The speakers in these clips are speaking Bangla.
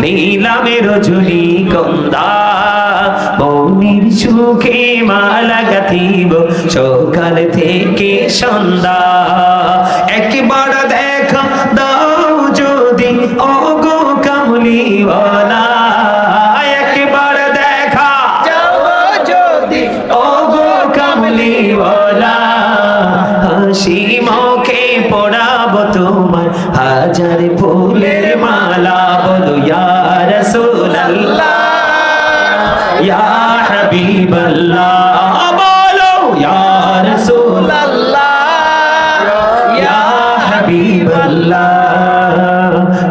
নীলামে রজনী গন্ধা বৌনির সুখে মালা গাথিব সকাল থেকে সন্ধ্যা। একবার হাবিবাল্লাহ বলো, ইয়া রাসূলুল্লাহ, ইয়া হাবিবাল্লাহ।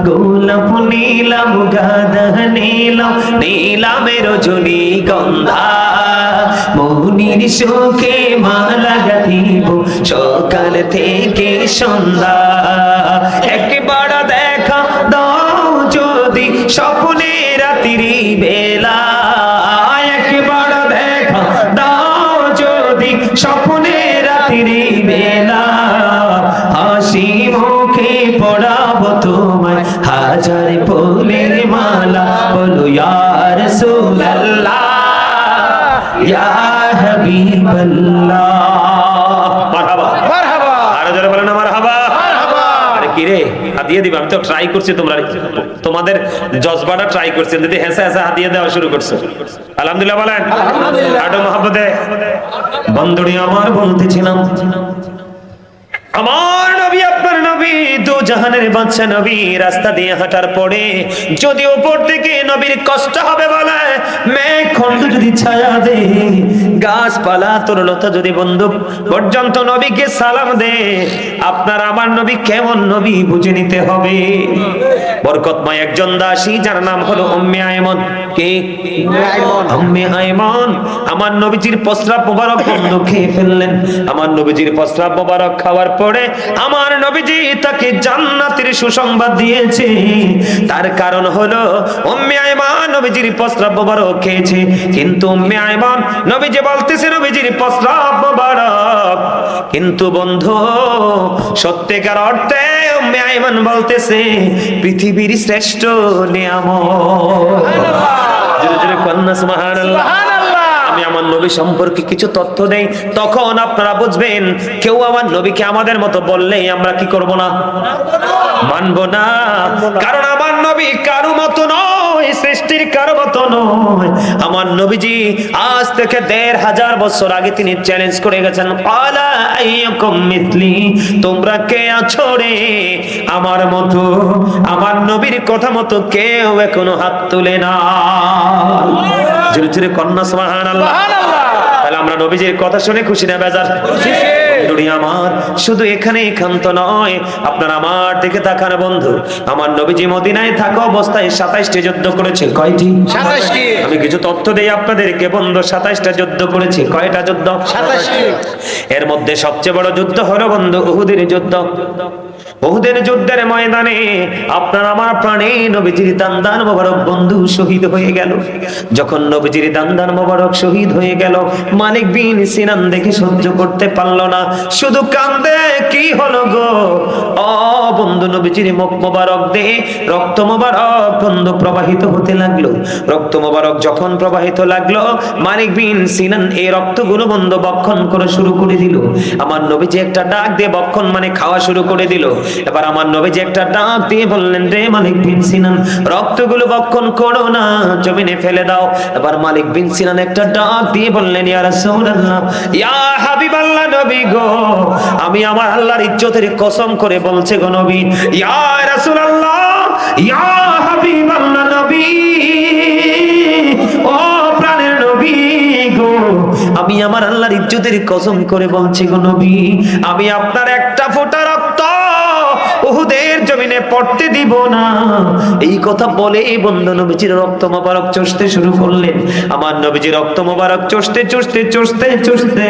গোলাপ নীলম গাদা নীলম, নীলামের রজনী গন্ধা। মৌনির সুখে মালা গাথিব, সকাল থেকে সন্ধ্যা। একবার রে? হাতিয়ে দিবা আমি তো ট্রাই করছি তোমরা। তোমাদের জজবাটা ট্রাই করছি যদি হেসা হেসা হাতিয়ে দেওয়া শুরু করছ। আলহামদুলিল্লাহ বলেন। আলহামদুলিল্লাহ। আটো মহব্বতে বন্ধুরি আমার বলতেছিলাম আমার নবী, দু জাহানের বাচ্চা নবী রাস্তা দিয়ে হাঁটার পরে যদি উপর থেকে নবীর কষ্ট হবে বলে, মেঘ যদি ছায়া দে, গাছপালা তোর লতা যদি বন্ধু পর্যন্ত নবীকে সালাম দে, আপনার আমার নবী কেমন নবী বুঝে নিতে হবে। বরকতময় একজন দাসী যার নাম হলো উম্মে আয়মন। কে? আয়মন। আম্মে আয়মন। আমার নবীজির প্রস্রাব মোবারক বন্ধ খেয়ে ফেললেন। আমার নবীজির প্রস্রাব মোবারক খাওয়ার পরে আমার নবীজি তাকে জান্নাতের সুসংবাদ দিয়েছে। তার কারণ হলো উম্মে আয়মান নবীজির প্রস্রাব মোবারক খেয়েছে। কিন্তু উম্মে আয়মান নবীজি বলতেছে নবীজির প্রস্রাব মোবারক। কিন্তু বন্ধু সত্যিকার অর্থে বলতেছে পৃথিবীর শ্রেষ্ঠ সুবহানাল্লাহ। আমি আমার নবী সম্পর্কে কিছু তথ্য দেই তখন আপনারা বুঝবেন কেউ আমার নবীকে আমাদের মতো বললেই আমরা কি করব না। মানব না। কারণ আমার নবী কারও মতো নয়। সৃষ্টির কারও মতো নয়। আমার নবীজি আজ থেকে দেড় হাজার বছর আগে তিনি চ্যালেঞ্জ করে গেছেন পালা তোমরা কে আছো রে? আমার মতো আমার নবীর কথা মতো কেউ এখনও হাত তুলে না। জোরে জোরে কন্যা সুবহানাল্লাহ। তাহলে আমরা নবীজির কথা শুনে খুশি না বেজার? আমার শুধু এখানে ক্ষান্ত নয়। আপনার আমার দিকে তাকান বন্ধু। আমার নবীজি মদিনায় থাকা অবস্থায় সাতাইশটি যুদ্ধ করেছে। কয়টি? সাতাইশটি। আমি কিছু তথ্য দিই আপনাদেরকে বন্ধু। সাতাইশটা যুদ্ধ করেছে। কয়টা যুদ্ধ? সাতাশটি এর মধ্যে সবচেয়ে বড় যুদ্ধ হলো বন্ধু উহুদের যুদ্ধ। উহুদের যুদ্ধের ময়দানে আপনার আমার প্রাণে নবীজির দান্দান মোবারক বন্ধু শহীদ হয়ে গেল। যখন নবীজির দান্দান মোবারক শহীদ হয়ে গেল মালিক বিন সিনান দেখে সহ্য করতে পারল না। শুধু কান্দে কি হলো গো? ও বন্ধু নবীজির মুখ মোবারক দে। রক্ত মোবারক বন্ধু প্রবাহিত হতে লাগল। রক্ত মোবারক যখন প্রবাহিত লাগল মালিক বিন সিনান এই রক্তগুলো বন্ধু বক্ষণ করে শুরু করে দিল। আমার নবীজি একটা ডাক দিয়ে বক্ষণ মানে খাওয়া শুরু করে দিল। এবার আমার নবীজি একটা ডাক দিয়ে বললেন, রে মালিক বিন সিনান, রক্তগুলো বক্ষণ করো না, জমিনে ফেলে দাও। এবার মালিক বিন সিনান একটা ডাক দিয়ে বললেন, ইয়া রাসূলুল্লাহ, ইয়া হাবিবাল্লাহ নবী গো, আমি আমার আল্লাহর ইজ্জতের কসম করে বলছে গো নবী, ইয়া রাসূলুল্লাহ, ইয়া হাবিবাল্লাহ নবী, ও প্রাণের নবী গো, আমি আমার আল্লাহর ইজ্জতের কসম করে বলছি গো নবী, আমি আপনার একটা ফোঁটা পড়তে দিব না। এই কথা বলে এই বন্ধু নবীজির রক্ত মোবারক চষতে শুরু করলেন। আমার নবীজি রক্ত মোবারক চষতে চষতে চষতে চষতে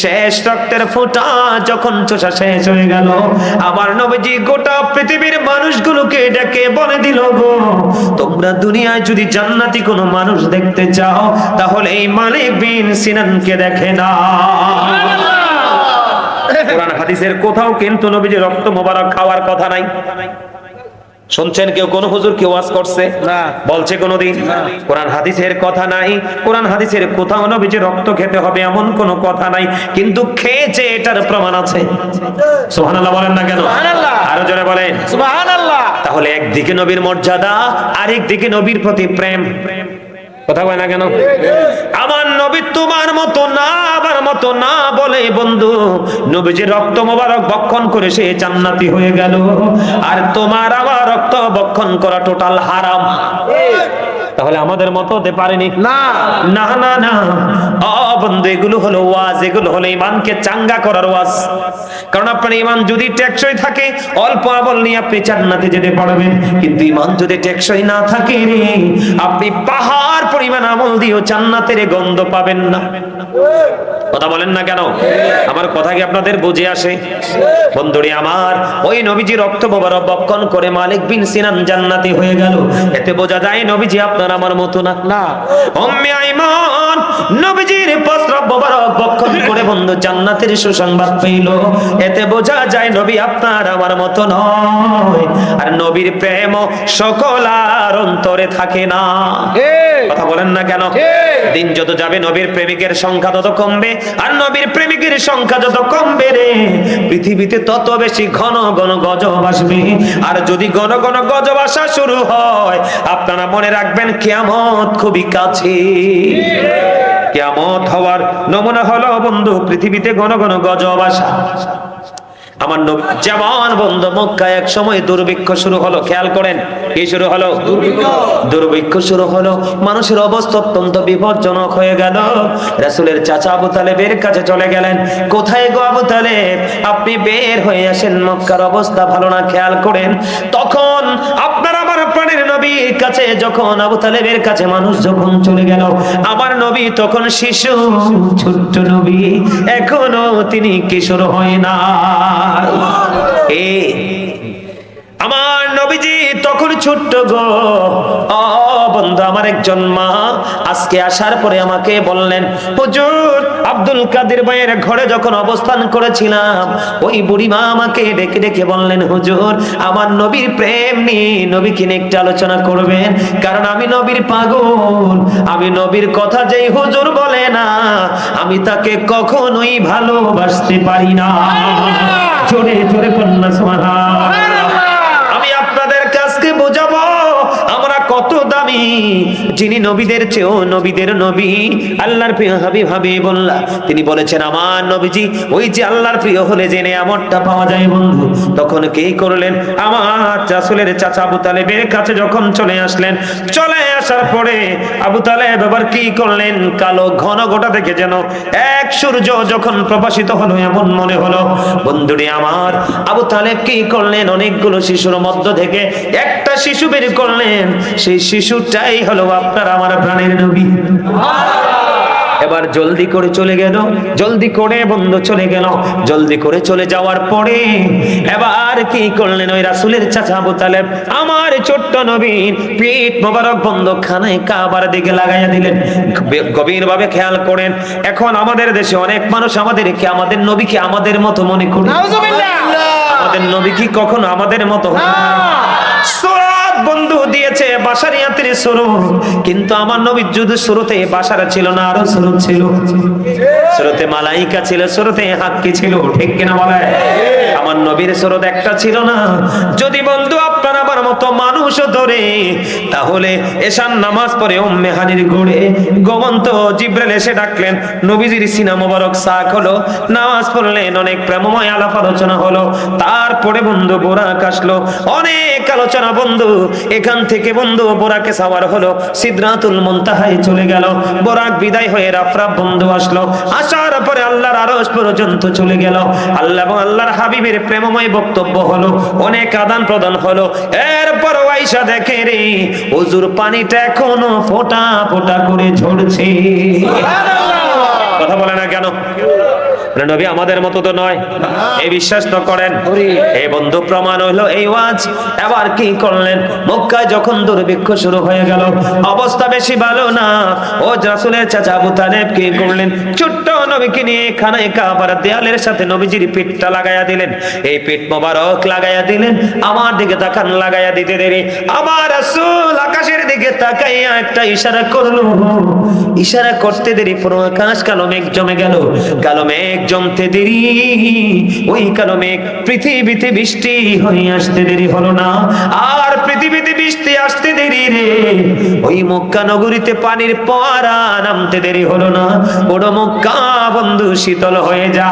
শেষ রক্তের ফোঁটা যখন চষা শেষ হয়ে গেল, আমার নবীজি গোটা পৃথিবীর মানুষগুলোকে ডেকে বলে দিল গো, তোমরা দুনিয়ায় যদি জান্নাতি কোনো মানুষ দেখতে চাও, তাহলে এই মালিক বিন সিনানকে দেখে না হাদিসের কোথাও কিন্তু নবীজি রক্ত মোবারক খাওয়ার কথা নাই। শুনছেন কেউ কোন হুজুর কেউ ওয়াজ করছে? না। বলছে কোনদিন? কোরআন হাদিসের কথা নাই। কোরআন হাদিসের কোথাও নবীজি রক্ত খেতে হবে এমন কোনো কথা নাই কিন্তু খেয়েছে এটার প্রমাণ আছে। সুবহানাল্লাহ বলেন না কেন? সুবহানাল্লাহ। আরও জোরে বলেন। সুবহানাল্লাহ। তাহলে একদিকে নবীর মর্যাদা আরেক দিকে নবীর প্রতি প্রেম প্রেম। কথা কয় না কেন? আমার নবী তোমার মতো না আমার মতো না বলে বন্ধু নবীজি রক্ত মোবারক বক্ষণ করে সে জান্নাতি হয়ে গেল। আর তোমার আবার রক্ত বক্ষণ করা টোটাল হারাম। তাহলে আমাদের মতো হতে পারেনি? না না না। বন্ধু, এগুলো হলো ওয়াজ, এগুলো হলো ইমানকে চাঙ্গা করার ওয়াজ। কারণ আপনার ইমান যদি টেকসই থাকে, অল্প নিয়ে আপনি যেতে পারবেন। কিন্তু ইমান যদি টেকসই না থাকে আপনি পাহাড় পরিমাণ আমল দিয়েও গন্ধ পাবেন না। কথা বলেন না কেন? আমার কথা কি আপনাদের বুঝে আসে? বন্ধুরে আমার, ওই নবীজি রক্ত মোবারক বক্ষণ করে মালিক বিন সিনান জান্নাতি হয়ে গেল। এতে বোঝা যায় নবীজি আপনার আমার মতো না। না। উম্মে আইমান নবীজির প্রস্রাব মোবারক বক্ষণ করে বন্ধু জান্নাতের সুসংবাদ পেল এতে বোঝা যায় নবী আপনার আমার মতো নয়। আর নবীর প্রেম সকল আর অন্তরে থাকে না। কথা বলেন না কেন? দিন যত যাবে নবীর প্রেমিকের সংখ্যা তত কমবে। আর নবীর প্রেমিকের সংখ্যা যত কমবে রে পৃথিবীতে তত বেশি ঘন ঘন গজব আসবে। আর যদি ঘন ঘন গজব আসা শুরু হয় আপনারা মনে রাখবেন কিয়ামত খুবই কাছে। কিয়ামত হওয়ার নমুনা হলো বন্ধু পৃথিবীতে ঘন ঘন গজব আসা। আমার নবী যেমন বন্ধু মক্কায় এক সময় দুর্ভিক্ষ শুরু হলো খেয়াল করেন কি শুরু হলো? দুর্ভিক্ষ। শুরু হলো মানুষের অবস্থা অত্যন্ত বিপজ্জনক হয়ে গেল। রাসূলের চাচা আবু তালেবের কাছে চলে গেলেন কোথায় গো আবু তালেব? আপনি বের হয়ে আসেন মক্কার অবস্থা ভালো না খেয়াল করেন। তখন প্রাণের নবীর কাছে যখন, আবু তালেবের কাছে মানুষ যখন চলে গেল আবার নবী তখন শিশু, ছোট্ট নবী, এখনও তিনি কিশোর হয় না। এ, আমার নবীজি তখন ছোট্ট গো। ও বন্ধু আমার একজন মা আজকে আসার পরে আমাকে বললেন হুজুর আব্দুল কাদের ভাইয়ের ঘরে যখন অবস্থান করেছিলাম ওই বুড়ি মা আমাকে ডেকে ডেকে বললেন হুজুর আমার নবীর প্রেম নিয়ে নবীকে নিয়ে একটু আলোচনা করবেন কারণ আমি নবীর পাগল। আমি নবীর কথা যেই হুজুর বলে না আমি তাকে কখনোই ভালোবাসতে পারি না। জোরে জোরে কন্যা আমি কত দামি? যিনি নবীদের চেয়েও নবীদের নবী। আল্লাহর প্রিয় হাবিব হাবিবুল্লাহ। তিনি বলেছেন, আমার নবীজি ওই যে আল্লাহর প্রিয় হলে জেনে আমরটা পাওয়া যায় বন্ধু। তখন কে করলেন? আমার রাসূলের চাচা আবু তালেবের কাছে যখন চলে আসলেন, চলে আসার পরে আবু তালেব এবার কি করলেন? কালো ঘন গোটা থেকে যেন এক সূর্য যখন প্রকাশিত হলো এমন মনে হলো। বন্ধুরে আমার, আবু তালেব কি করলেন? অনেকগুলো শিশুর মধ্য থেকে একটা শিশু বের করলেন। সেই শিশুটাই হলো আপনার আমার প্রাণের নবী। এবার জলদি করে চলে গেল জলদি করে বন্ধ চলে গেল জলদি করে চলে যাওয়ার পরে এবার কি করলেন ওই রাসূলের চাচা আবু তালেব? আমার ছোট্ট পেট মোবারক বন্ধ খানায় কাবার দিকে লাগাইয়া দিলেন। গভীর ভাবে খেয়াল করেন এখন আমাদের দেশে অনেক মানুষ আমাদেরকে আমাদের নবীকে আমাদের মতো মনে করে আমাদের নবী কি কখনো আমাদের মতো? বন্ধু দিয়েছে বাসার বাসারিয়াতের শুরু। কিন্তু আমার নবীর যুদ্ধ শুরুতে বাসার ছিল না, আরও শুরু ছিল। শুরুতে মালাইকা ছিল, শুরুতে হাক্কি ছিল। ঠিক কিনা বলে? আমার নবীর শুরুত একটা ছিল না। যদি বন্ধু আমার মতো ধরে। তাহলে এশান নামাজ উম্মে হানির ঘুরে গোমন্ত এসে ডাকলেন, নবীজির সিনা মোবারক সাক হলো। নামাজ পড়লেন, অনেক প্রেমময় আলাপ আলোচনা হলো। তারপরে বন্ধু বোরাক আসলো। অনেক আলোচনা বন্ধু, এখান থেকে বন্ধু বোরাকে সাওয়ার হলো। সিদ্রাতুল মুনতাহায় চলে গেল। বোরাক বিদায় হয়ে রাফরাফ বন্ধু আসলো। আসার পরে আল্লাহর আরশ পর্যন্ত চলে গেল। আল্লাহ এবং আল্লাহর হাবিবের প্রেমময় বক্তব্য হলো। অনেক আদান প্রদান হলো। এরপর আইসা দেখে রে হুজুর পানিটা এখনও ফোটা ফোঁটা করে ঝরছে। কথা বলে না কেন? নবী, আমাদের মতো তো নয়। এই বিশ্বাস তো করেন। এই বন্ধু, প্রমাণ হইল এই ওয়াজ। এবার কি করলেন? মক্কায় যখন দুর্ভিক্ষ শুরু হয়ে গেল, অবস্থা বেশি ভালো না। ও রাসূলের চাচা আবু কি করলেন? ছোট্ট নবীকে নিয়ে খানায় কাবার দেয়ালের সাথে নবীজির পিঠটা লাগাইয়া দিলেন। এই পিঠ মোবারক লাগাইয়া দিলেন। আমার দিকে তাকান, লাগাইয়া দিতে দেরি। আমার রাসূল আকাশের দিকে তাকাইয়া একটা ইশারা করল। ইশারা করতে দেরি, পুরো আকাশ কালো মেঘ জমে গেল। কালো মেঘ জমতে দেরি ওই মেঘ পৃথিবীতে বৃষ্টি হয়ে আসতে দেরি হলো না। আর পৃথিবীতে বৃষ্টি আসতে দেরি রে। ওই মক্কা নগরীতে পানির পরা নামতে দেরি হলো না। বড় মক্কা বন্ধু শীতল হয়ে যা।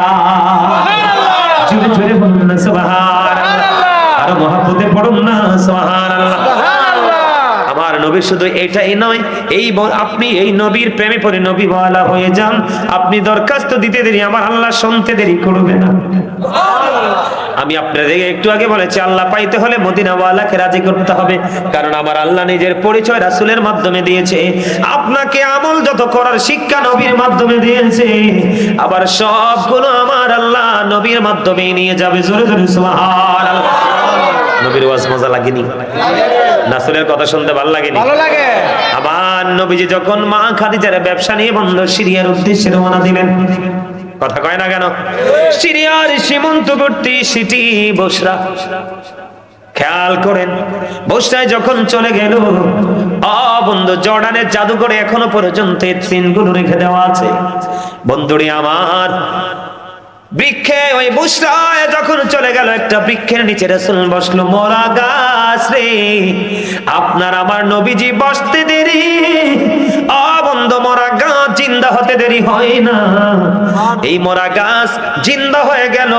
জোরে জোরে বলুন না সুবহানাল্লাহ। আর মহাব্বতে পড়ুন না সুবহানাল্লাহ। আমার নবী শুধু এটাই নয়, এই আপনি এই নবীর প্রেমে পড়ে নবী বলা হয়ে যান। আপনি দরখাস্ত দিতে দেরি, আমার আল্লাহ শুনতে দেরি করবে না। আমি আপনাদের একটু আগে বলেছি, আল্লাহ পাইতে হলে মদিনাওয়ালাকে রাজি করতে হবে, কারণ আমার আল্লাহ নিজের পরিচয় রাসূলের মাধ্যমে দিয়েছে। আপনাকে আমল যত করার শিক্ষা নবীর মাধ্যমে দিয়েছে, আবার সবগুলো আমার আল্লাহ নবীর মাধ্যমেই নিয়ে যাবে। জোরে জোরে, সুবহানাল্লাহ। নবীর ওয়াজ মজা লাগেনি? রাসূলের কথা শুনতে ভালো লাগেনি। ভালো লাগে। আবার নবীজি যখন মা খাদিজার ব্যবসা নিয়ে বন্ধ সিরিয়ার উদ্দেশ্যে রওনা দিলেন। কথা কয় না কেন? সিরিয়ার সীমান্তবর্তী সিটি বসরা। খেয়াল করেন বসরায় যখন চলে গেল বন্ধু জর্ডানের জাদুঘরে এখনও পর্যন্ত এই চিনগুলো রেখে দেওয়া আছে। বন্ধুরি আমার বৃক্ষে ওই বুসরায় যখন চলে গেল একটা বৃক্ষের নিচে রসুল বসল মরা গাছ রে আপনার আমার নবীজি বসতে দেরি। অবন্ধ মরা গাছ জিন্দা হতে দেরি হয় না। এই মরা গাছ জিন্দা হয়ে গেল।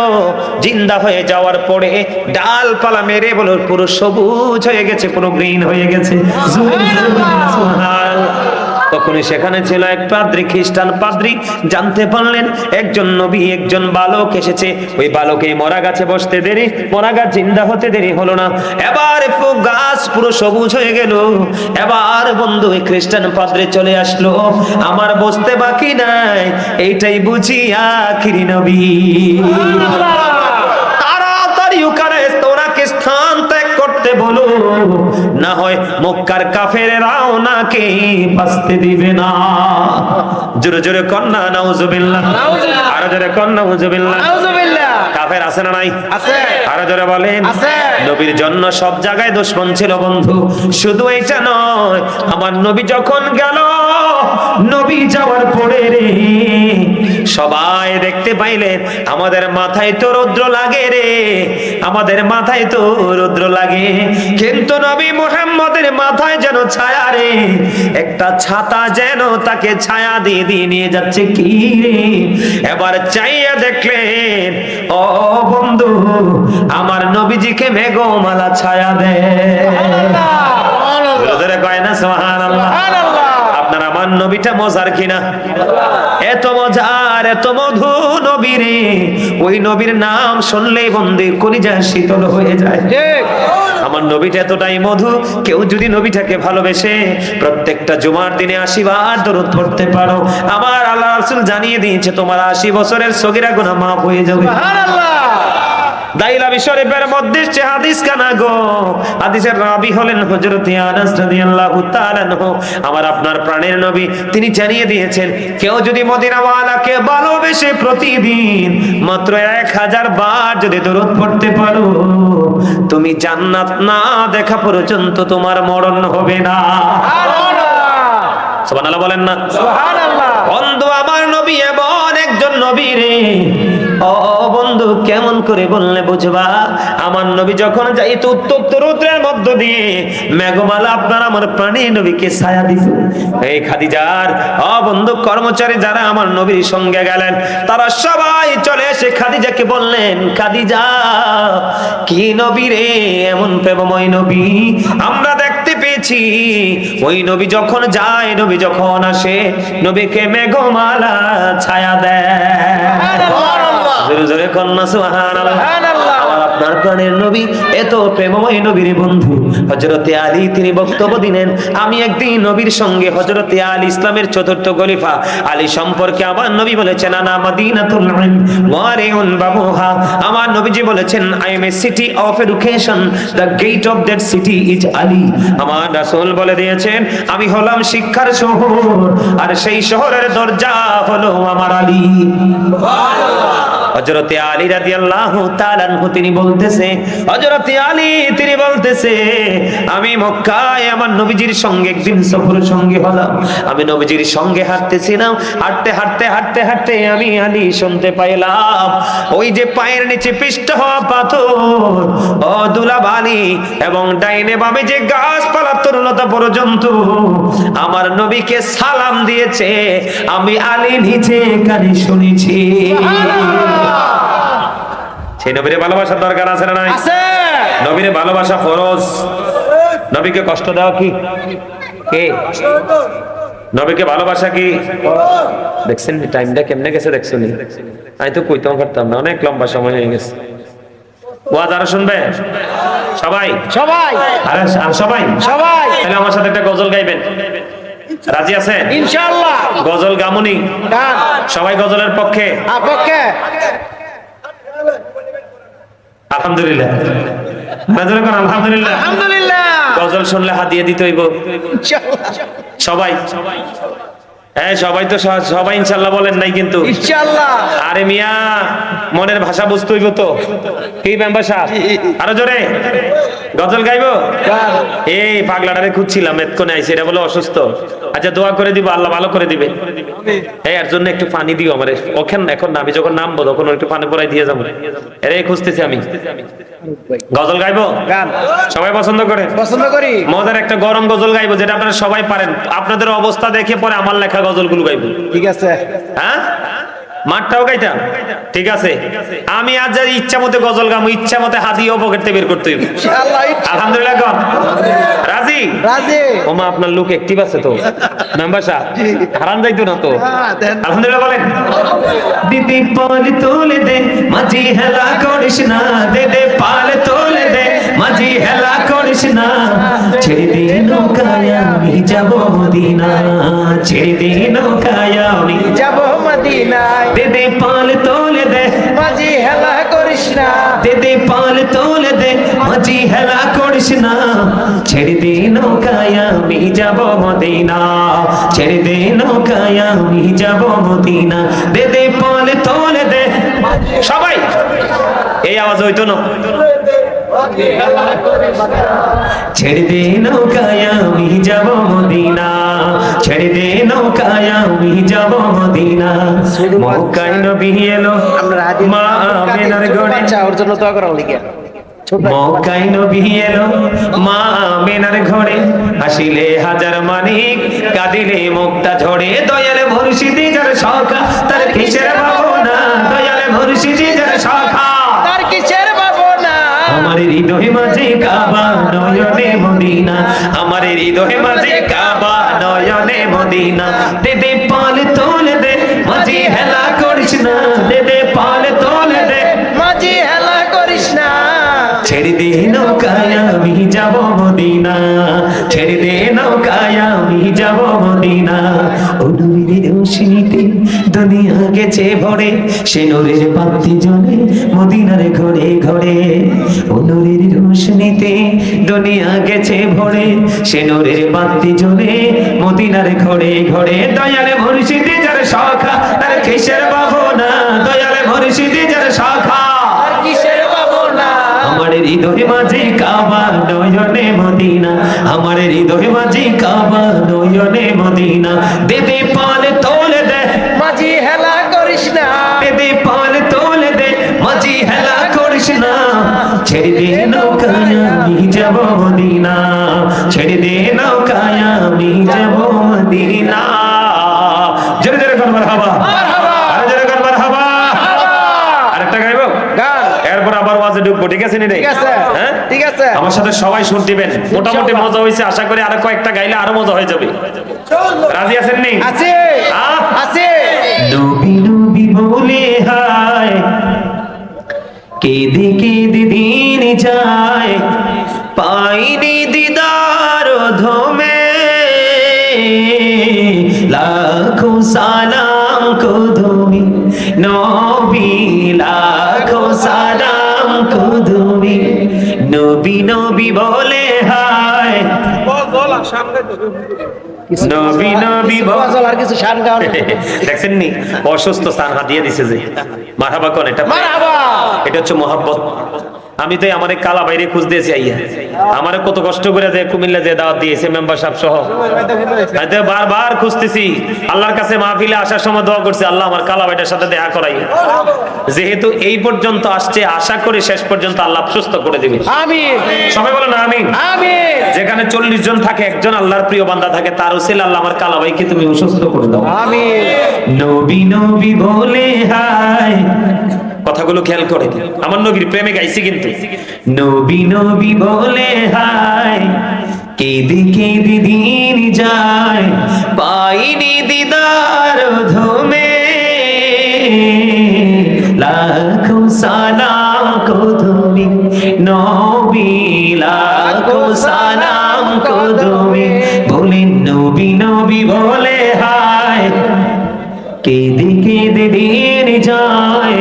জিন্দা হয়ে যাওয়ার পরে ডালপালা মেরে বলো পুরো সবুজ হয়ে গেছে পুরো গ্রিন হয়ে গেছে। সুবহানাল্লাহ। তখনই সেখানে ছিল এক পাদ্রি খ্রিস্টান পাদ্রি। জানতে পারলেন একজন নবী একজন বালক এসেছে। ওই বালক এই মরা গাছে বসতে দেরি মরা গাছ জিন্দা হতে দেরি হলো না। এবার গাছ পুরো সবুজ হয়ে গেল। এবার বন্ধু ওই খ্রিস্টান পাদ্রি চলে আসলো। আমার বসতে বাকি নাই এইটাই বুঝি আখিরি নবী। তাড়াতাড়ি ওখানে তোরাকে স্থান ত্যাগ করতে বলো। না হয় মক্কার কাফেরেরাও নাকে বাঁচতে দিবে না। জোরে জোরে কন্যা নাউজুবিল্লাহ। আরও জোরে কন্যা নাউজুবিল্লাহ। নাউজুবিল্লাহ। কাফের আছে না নাই? আছে। আরও জোরে বলেন। আছে। নবীর জন্য সব জায়গায় দুশ্মন ছিল বন্ধু। শুধু এটা নয় আমার নবী যখন গেল নবী যাওয়ার পরে রে সবাই দেখতে পাইলেন আমাদের মাথায় তো রৌদ্র লাগে রে আমাদের মাথায় তো রৌদ্র লাগে। কিন্তু নবী মুহাম্মদের মাথায় যেন ছায়া রে একটা ছাতা যেন তাকে ছায়া দিয়ে দিয়ে নিয়ে যাচ্ছে কি রে? এবার চাইয়া দেখলেন ও বন্ধু আমার নবীজিকে মেঘমালা ছায়া দে। কয় না সুবহানাল্লাহ। আপনার আমার নবীটা মজার কিনা? এত মজার এত মধু ওই নবীর নাম শুনলেই বন্দি কলিজা শীতল হয়ে যায়। ঠিক। আমার নবীটা এতটাই মধু, কেউ যদি নবীটাকে ভালোবেসে প্রত্যেকটা জুমার দিনে আশীর্বাদ দরুদ পড়তে পারো। আমার আল্লাহ রাসূল জানিয়ে দিয়েছে, তোমার আশি বছরের সগিরা গুনাহ মাফ হয়ে যাবে। সুবহানাল্লাহ। দাইলাবি শরীফের মধ্যে সে হাদিস কানা গো। হাদিসের রাবি হলেন হযরত আনাস রাদিয়াল্লাহু তাআলা আনহু। আমার আপনার প্রাণের নবী তিনি জানিয়ে দিয়েছেন কেউ যদি মদিনাওয়ালাকে ভালোবেসে প্রতিদিন মাত্র এক হাজার বার যদি দরুদ পড়তে পারো তুমি জান্নাত না দেখা পর্যন্ত তোমার মরণ হবে না। সুবহানাল্লাহ। বলেন না সুবহানাল্লাহ। বন্ধু আমার নবী এমন একজন নবী রে ও বন্ধু, কেমন করে বললে বুঝবা? আমার নবী যখন যাইত উত্তপ্ত রৌদ্রের মধ্য দিয়ে, মেঘমালা আপনার আমার প্রাণী নবীকে ছায়া দিত। এই খাদিজার, ও বন্ধু, কর্মচারী যারা আমার নবীর সঙ্গে গেলেন, তারা সবাই চলে এসে খাদিজাকে বললেন, খাদিজা, কি নবী রে? এমন প্রেমময় নবী, আমরা দেখতে পেয়েছি। ওই নবী যখন যায়, নবী যখন আসে, নবীকে মেঘমালা ছায়া দেয়। জোরে জোরে কন্যা সুবহানাল্লাহ। আপনার প্রাণের নবী, এত প্রেমময় নবীর বন্ধু। হজরতে আলী, তিনি বক্তব্য দিলেন, আমি একদিন নবীর সঙ্গে হজরতে আলী ইসলামের চতুর্থ খলিফা। আলী সম্পর্কে আমার নবী বলেছেন, আনা মাদিনাতুল ইলম ওয়ারিউন বাবুহা আমার নবীজি বলেছেন I am a city of education the gate of that city is Ali. আমার রাসূল বলে দিয়েছেন, আমি হলাম শিক্ষার শহর, আর সেই শহরের দরজা হলো আমার আলী। হযরতে আলী রাদিয়াল্লাহু তাআলা তিনি বলতেছে, হযরতে আলী তিনি বলতেছে, আমি মক্কায় আমার নবীজির সঙ্গে একদিন সফর সঙ্গে হলাম। আমি নবীজির সঙ্গে হাঁটতেছিলাম, হাঁটতে হাঁটতে হাঁটতে হাঁটতে আমি আলী শুনতে পাইলাম, ওই যে পায়ের নিচে পিষ্ট হওয়া পাথর, ও দুলাবালি এবং ডাইনে বামে যে গাছপালা তরুণতা পর্যন্ত, আমার নবীকে সালাম দিয়েছে, আমি আলী নিচে কানে শুনেছি। সেই নবীরে ভালোবাসার দরকার আছে না নাই? নবীরে ভালোবাসা ফরজ। নবীকে কষ্ট দেওয়া কি? কে? নবীকে ভালোবাসা কি? দেখছেন টাইমটা কেমনে গেছে দেখছেন আমি তো কইতেও পারতাম না অনেক লম্বা সময় হয়ে গেছে। ওয়াজ আরও শুনবে? সবাই? সবাই। আর আর সবাই? সবাই। তাহলে আমার সাথে একটা গজল গাইবেন। রাজি আছেন? ইনশাআল্লাহ। গজল গামুনি? সবাই গজলের পক্ষে? আপকে আলহামদুলিল্লাহ। আলহামদুলিল্লাহ। আলহামদুলিল্লাহ। গজল শুনলে হাত দিতে হইব। সবাই। হ্যাঁ সবাই তো সবাই ইনশাল্লাহ বলেন নাই কিন্তু। ইনশাআল্লাহ আরে মিয়া মনের ভাষা বুঝতে হইব তো। কি মেম্বার সাহেব? আরও জোরে। গজল গাইবো? এই পাগলাটারে খুঁজছিলাম এতক্ষণে আইসি এটা বলে অসুস্থ। আচ্ছা দোয়া করে দিব আল্লাহ ভালো করে দিবে। এর জন্য একটু পানি দিও আমারে। ওখান এখন না আমি যখন নামবো তখন একটু পানি পরাই দিয়ে যাব। এরে খুঁজতেছি আমি। গজল গাইবো? গান। সবাই পছন্দ করে? পছন্দ করি। মজার একটা গরম গজল গাইবো যেটা আপনারা সবাই পারেন। আপনাদের অবস্থা দেখে পরে আমার লেখা গজলগুলো গাইবো। ঠিক আছে। হ্যাঁ? মাঠটাও গাইতাম? ঠিক আছে। আমি আজ যার ইচ্ছা মতো গজল গামু ইচ্ছা মতো হাতিও পকেটে বের করতে আলহামদুলিল্লাহ রাজি? রাজি। ওমা আপনার লোক অ্যাক্টিভ আছে তো। মেম্বার সাহেব হারান যাইতো না তো? হ্যাঁ, আলহামদুলিল্লাহ বলেন। দিদি পাল তোলে দে মাঝি হেলা করিস না। দে দে পাল তোলে দে মাঝি হেলা করিস না। ছেড়ে দে নৌকায় আমি যাব মদিনা ছেড়ে দে নৌকায় আমি যাব মদিনায়। দে দে পাল দে দে, পাল তোলে দে, মাঝি হেলা করিস না। ছেড়ে দে নৌকায় আমি যাব মদিনা। ছেড়ে দে নৌকায় আমি যাব মদিনা। দে দে, পাল তোলে দে। সবাই, এই আওয়াজ হইতো না। ছেড়ে দে নৌকায় আমি যাব মদিনা। ছেড়ে দে নৌকায় আমি যাব মদিনা। মক্কায় নবী এলো মা আমেনার গড়ে। ওর জন্য দোয়া করা লিখে মক্কায় নবী এলো মা আমেনার ঘরে। হাসিলে হাজার মানিক কাঁদিলে মুক্তা ঝরে। দয়ালে মুর্শিদি যার সখা তার কিসের ভাবনা? দয়ালে মুর্শিদি যার সখা আমার হৃদয় মাঝে কাবা, নয়নে মদিনা। আমার হৃদয় মাঝে কাবা, নয়নে মদিনা। দেদে পাল তোলে দে। গেছে ভরে সে নূরের বাতি জ্বলে মদিনার ঘরে ঘরে। অনুরের রোশনিতে দুনিয়া গেছে ভরে সে নূরের বাতি জ্বলে মদিনার ঘরে ঘরে। দয়ালে মুর্শিদি যার শাখা তার কিসের বাবনা দয়ালে মুর্শিদি যার শাখা। আমার হৃদয় মাঝে কাবা নয়নে মদিনা। আমার হৃদয় মাঝে কাবা নয়নে আছে নি ঠিক আছে। হ্যাঁ? ঠিক আছে। আমার সাথে সবাই শুন দিবেন। মোটামুটি মজা হয়েছে আশা করি আরও কয়েকটা গাইলে আরও মজা হয়ে যাবে। রাজি আছেন নি? আছে। আহ? আছে। নবী নবী বলে হায় কেঁদে কেঁদে দিন যায় পাইনি দিদার ধমে। লাখো সালাম নবী আর কিছু শান। দেখছেন নি অসুস্থ হাতিয়ে দিছে যে। মারহাবা কোন এটা? মারহাবা। এটা হচ্ছে মোহাব্বত। আমি তো আমার কালা বাইরে খুঁজ দিয়েছি আইয়া। আমার কত কষ্ট করে যে কুমিল্লা যে দাওয়াত দিয়েছে মেম্বার সাহেব সহ। আমি বারবার খুঁজতেছি। আল্লাহর কাছে মাহফিলে আসার সময় দোয়া করছি আল্লাহ আমার কালা ভাইটার সাথে দেখা করাই যেহেতু এই পর্যন্ত আসছে আশা করি শেষ পর্যন্ত আল্লাহ সুস্থ করে দিবে। আমিন। সবাই বলেন আমিন। আমিন। যেখানে চল্লিশ জন থাকে একজন আল্লাহর প্রিয় বান্দা থাকে তার উসিল আল্লাহ আমার কালা ভাইকে তুমি সুস্থ করে দাও। আমিন। নবী নবী বলে হায়। কথাগুলো খেয়াল করে। আমার নবীর প্রেমে গাইছি কিন্তু। নবী নবী বলে, হায়, কেঁদে কেঁদে দিন যায়, পাইনি দিদার ধমে। লাখো সালাম কদমি, নবী, লাখো সালাম কদমি। বলেন নবী নবী বলে, হায়, কেঁদে কেঁদে দিন যায়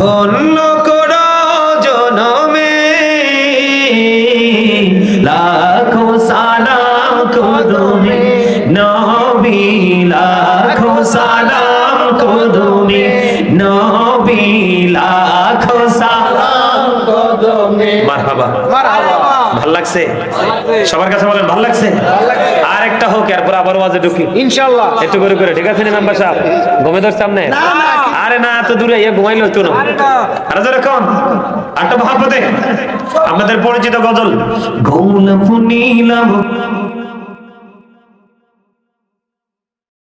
ধন্য লাগছে? সবার কাছে বলেন ভালো লাগছে? আর একটা হোক এরপর আবার ওয়াজে ঢুকি। ইনশাআল্লাহ। একটু করে করে ঠিক আছে মেম্বার সাহেব? ঘুমে ধর সামনে? আরে না এত দূরে ইয়ে ঘুমাইলো তো না। আরে যেরকম একটা মহাপদে আমাদের পরিচিত গজল। ঘুম নীলাভ